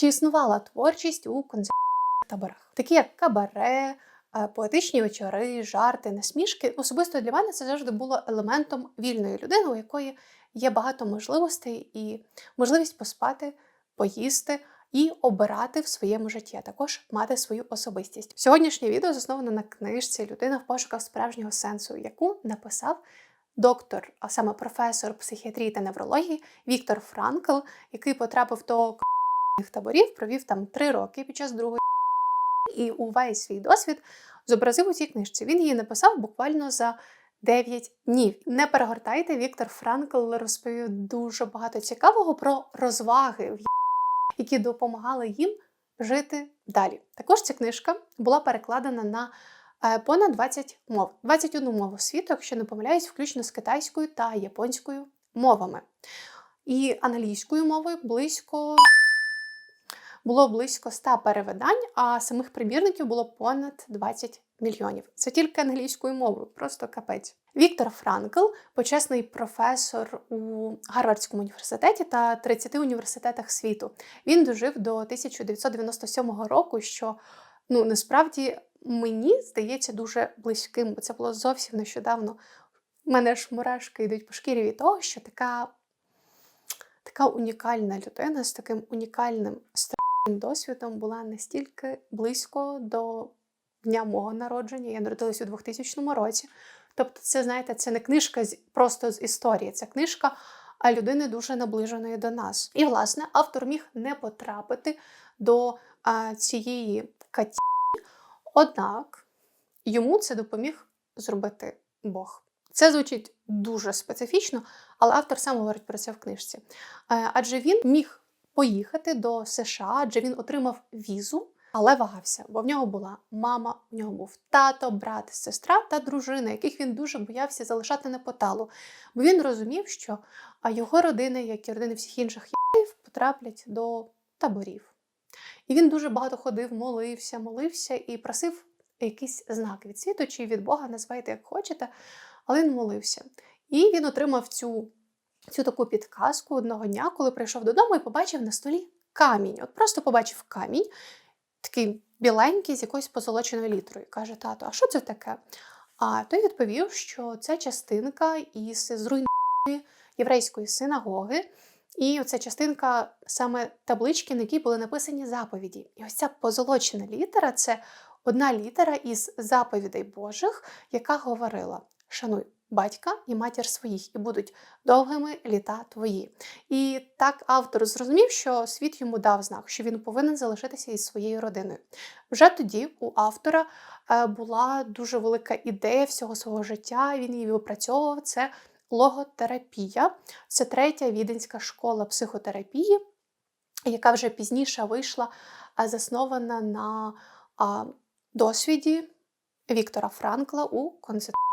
Чи існувала творчість у концертних таборах, такі як кабаре, е, поетичні вечори, жарти, насмішки? Особисто для мене це завжди було елементом вільної людини, у якої є багато можливостей і можливість поспати, поїсти. І обирати в своєму житті, а також мати свою особистість. Сьогоднішнє відео засновано на книжці Людина в пошуках справжнього сенсу, яку написав доктор, а саме професор психіатрії та неврології Віктор Франкл, який потрапив до таборів, провів там три роки під час другої і увесь свій досвід зобразив у цій книжці. Він її написав буквально за 9 днів. Не перегортайте, Віктор Франкл розповів дуже багато цікавого про розваги, які допомагали їм жити далі. Також ця книжка була перекладена на е, понад 20 мов, 21 мову світу, якщо не помиляюсь, включно з китайською та японською мовами. І англійською мовою близько було близько 100 перевидань, а самих примірників було понад 20 мільйонів. Це тільки англійською мовою, просто капець. Віктор Франкл, почесний професор у Гарвардському університеті та 30 університетах світу. Він дожив до 1997 року, що ну насправді мені здається дуже близьким, бо це було зовсім нещодавно. У мене ж мурашки йдуть по шкірі від того, що така, така унікальна людина з таким унікальним досвідом була настільки близько до дня мого народження. Я народилась у 2000 році. Тобто, це, знаєте, це не книжка просто з історії, це книжка а людини дуже наближеної до нас. І, власне, автор міг не потрапити до а, цієї каті, однак йому це допоміг зробити Бог. Це звучить дуже специфічно, але автор сам говорить про це в книжці. Е, адже він міг поїхати до США, адже він отримав візу, але вагався, бо в нього була мама, в нього був тато, брат, сестра та дружина, яких він дуже боявся залишати на поталу. Бо він розумів, що його родини, як і родини всіх інших євреїв, потраплять до таборів. І він дуже багато ходив, молився, молився і просив якийсь знак від світу чи від Бога, називайте як хочете, але він молився. І він отримав цю цю таку підказку одного дня, коли прийшов додому і побачив на столі камінь. От просто побачив камінь, такий біленький, з якоюсь позолоченою літрою. Каже, тато, а що це таке? А той відповів, що це частинка із зруйнованої єврейської синагоги. І оця частинка саме таблички, на якій були написані заповіді. І ось ця позолочена літера це одна літера із заповідей Божих, яка говорила: Шануй батька і матір своїх, і будуть довгими літа твої. І так автор зрозумів, що світ йому дав знак, що він повинен залишитися із своєю родиною. Вже тоді у автора е, була дуже велика ідея всього свого життя. Він її випрацьовував. Це логотерапія, це третя віденська школа психотерапії, яка вже пізніше вийшла, заснована на досвіді Віктора Франкла у концентраційних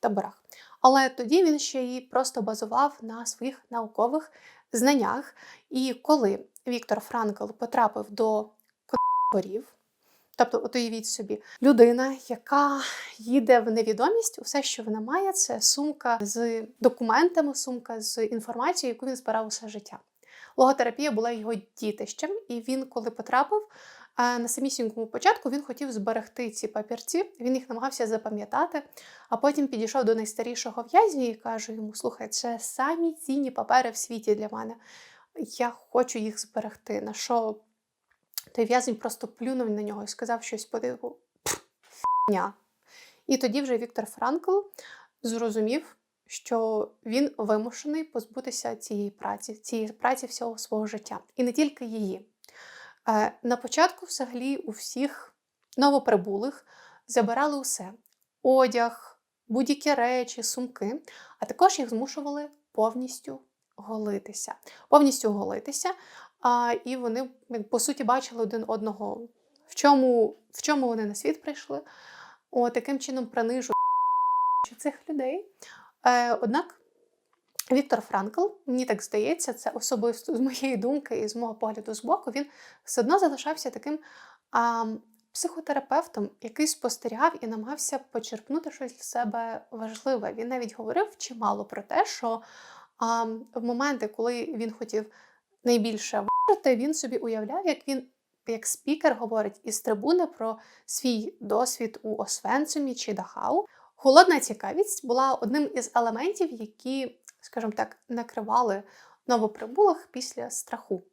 таборах. Але тоді він ще й просто базував на своїх наукових знаннях. І коли Віктор Франкл потрапив до таборів, Тобто, от уявіть собі, людина, яка їде в невідомість, усе, що вона має, це сумка з документами, сумка з інформацією, яку він збирав усе життя. Логотерапія була його дітищем, і він, коли потрапив на самісінькому початку, він хотів зберегти ці папірці, він їх намагався запам'ятати, а потім підійшов до найстарішого в'язня і каже йому: Слухай, це самі цінні папери в світі для мене. Я хочу їх зберегти. На що той в'язень просто плюнув на нього і сказав щось по типу «фня». І тоді вже Віктор Франкл зрозумів, що він вимушений позбутися цієї праці, цієї праці всього свого життя. І не тільки її. Е, на початку, взагалі, у всіх новоприбулих забирали усе: одяг, будь-які речі, сумки, а також їх змушували повністю голитися. Повністю голитися, а, І вони, по суті, бачили один одного, в чому в чому вони на світ прийшли. О, Таким чином принижують цих людей. Е, Однак Віктор Франкл, мені так здається, це особисто з моєї думки і з мого погляду з боку, він все одно залишався таким а, психотерапевтом, який спостерігав і намагався почерпнути щось для себе важливе. Він навіть говорив чимало про те, що а, в моменти, коли він хотів найбільше жарти, він собі уявляв, як він як спікер говорить із трибуни про свій досвід у Освенцумі чи Дахау. Холодна цікавість була одним із елементів, які, скажімо так, накривали новоприбулих після страху.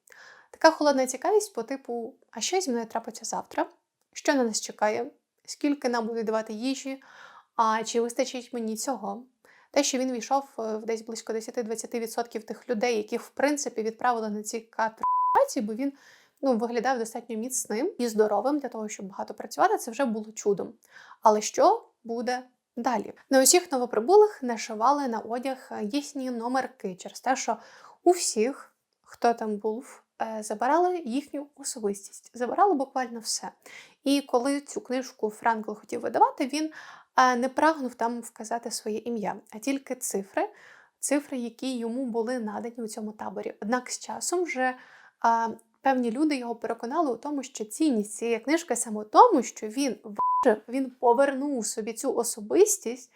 Така холодна цікавість по типу: а що зі мною трапиться завтра? Що на нас чекає? Скільки нам будуть давати їжі? А чи вистачить мені цього? Те, що він війшов е, в десь близько 10-20% тих людей, яких в принципі відправили на ці катрації, бо він ну, виглядав достатньо міцним і здоровим для того, щоб багато працювати, це вже було чудом. Але що буде далі? На усіх новоприбулих нашивали на одяг їхні номерки через те, що у всіх, хто там був, е, забирали їхню особистість, забирали буквально все. І коли цю книжку Франкл хотів видавати, він е, не прагнув там вказати своє ім'я, а тільки цифри, цифри, які йому були надані у цьому таборі. Однак з часом вже певні люди його переконали у тому, що цінність цієї книжки саме тому, що він вижив, він повернув собі цю особистість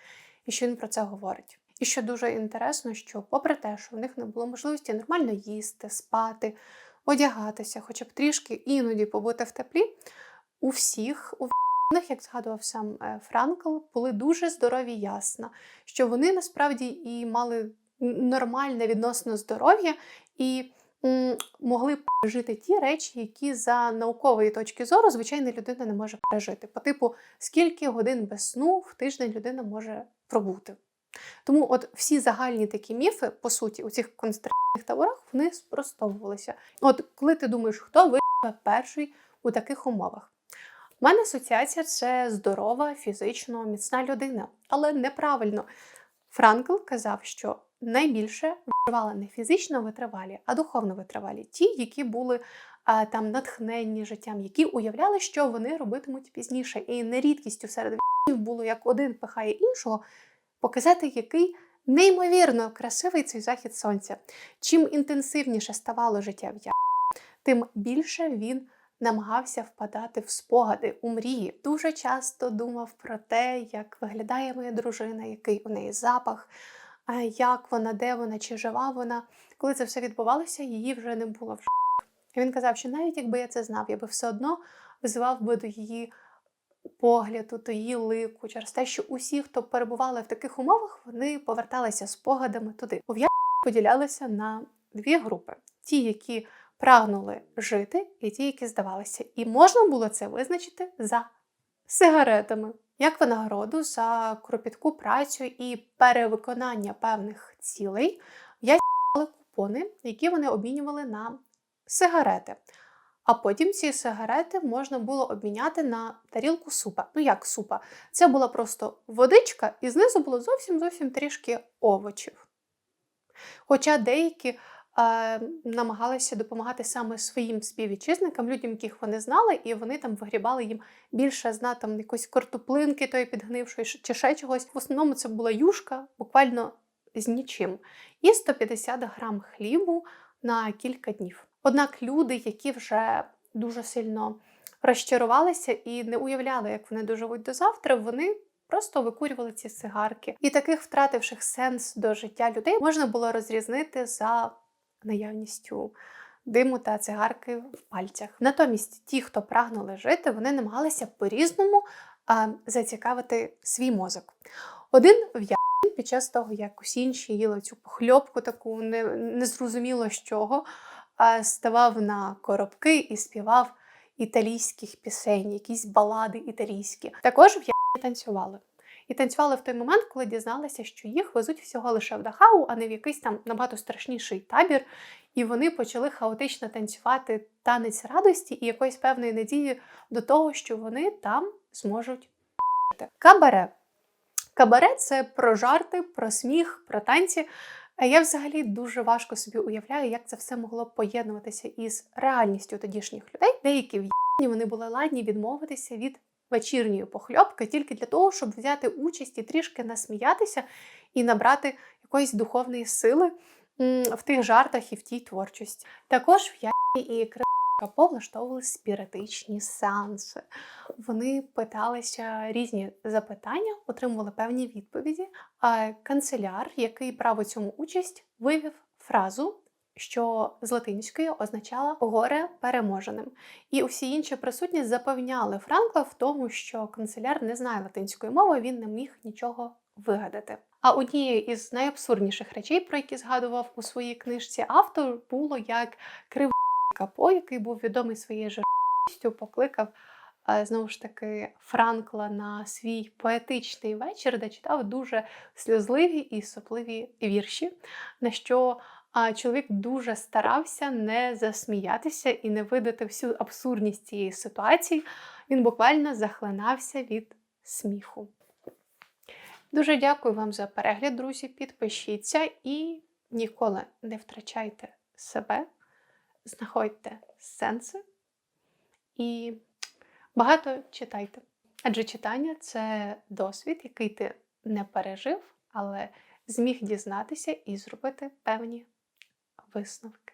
і що він про це говорить. І що дуже інтересно, що, попри те, що в них не було можливості нормально їсти, спати, одягатися, хоча б трішки іноді побути в теплі, у всіх, у них, як згадував сам е, Франкл, були дуже здорові ясна, що вони насправді і мали нормальне відносно здоров'я і могли пережити ті речі, які за наукової точки зору звичайна людина не може пережити. По типу, скільки годин без сну в тиждень людина може пробути. Тому от всі загальні такі міфи, по суті, у цих концентраційних таборах вони спростовувалися. От коли ти думаєш, хто виживе перший у таких умовах? У мене асоціація це здорова, фізично міцна людина, але неправильно. Франкл казав, що найбільше виживали не фізично витривалі, а духовно витривалі. Ті, які були а, там натхненні життям, які уявляли, що вони робитимуть пізніше. І нерідкістю серед війнів було як один пихає іншого, показати, який неймовірно красивий цей захід сонця. Чим інтенсивніше ставало життя в я, тим більше він намагався впадати в спогади у мрії. Дуже часто думав про те, як виглядає моя дружина, який у неї запах, як вона, де вона, чи жива вона. Коли це все відбувалося, її вже не було в І Він казав, що навіть якби я це знав, я би все одно визивав би до її погляду, до її лику, через те, що усі, хто перебували в таких умовах, вони поверталися спогадами туди. Ув'я поділялися на дві групи: ті, які прагнули жити, і ті, які здавалися. І можна було це визначити за сигаретами, як винагороду за кропітку працю і перевиконання певних цілей. Я купони, які вони обмінювали на сигарети. А потім ці сигарети можна було обміняти на тарілку супа. Ну як супа? Це була просто водичка, і знизу було зовсім зовсім трішки овочів. Хоча деякі намагалися допомагати саме своїм співвітчизникам, людям, яких вони знали, і вони там вигрібали їм більше зна там якоїсь картоплинки, тої підгнившої чи ще чогось. В основному це була юшка, буквально з нічим. І 150 грам хлібу на кілька днів. Однак люди, які вже дуже сильно розчарувалися і не уявляли, як вони доживуть до завтра, вони просто викурювали ці цигарки. І таких втративших сенс до життя людей можна було розрізнити за наявністю диму та цигарки в пальцях. Натомість, ті, хто прагнули жити, вони намагалися по-різному а, зацікавити свій мозок. Один в під час того, як усі інші їли цю похльопку, таку незрозуміло з чого ставав на коробки і співав італійських пісень, якісь балади італійські. Також в я танцювали. І танцювали в той момент, коли дізналися, що їх везуть всього лише в Дахау, а не в якийсь там набагато страшніший табір. І вони почали хаотично танцювати танець радості і якоїсь певної надії до того, що вони там зможуть кабаре. Кабаре це про жарти, про сміх, про танці. Я взагалі дуже важко собі уявляю, як це все могло поєднуватися із реальністю тодішніх людей. Деякі в вони були ладні відмовитися від вечірньої похльопки тільки для того, щоб взяти участь і трішки насміятися і набрати якоїсь духовної сили в тих жартах і в тій творчості. Також в і Капо влаштовували спіритичні сеанси. Вони питалися різні запитання, отримували певні відповіді. А канцеляр, який брав у цьому участь, вивів фразу що з латинської означала горе переможеним. І усі інші присутні запевняли Франкла в тому, що канцеляр не знає латинської мови, він не міг нічого вигадати. А однією із найабсурдніших речей, про які згадував у своїй книжці автор, було як кривий Капо, який був відомий своєю жорсткістю, покликав е, знову ж таки Франкла на свій поетичний вечір, де читав дуже сльозливі і сопливі вірші, на що а, чоловік дуже старався не засміятися і не видати всю абсурдність цієї ситуації. Він буквально захлинався від сміху. Дуже дякую вам за перегляд, друзі. Підпишіться і ніколи не втрачайте себе, знаходьте сенси і багато читайте. Адже читання це досвід, який ти не пережив, але зміг дізнатися і зробити певні висновки.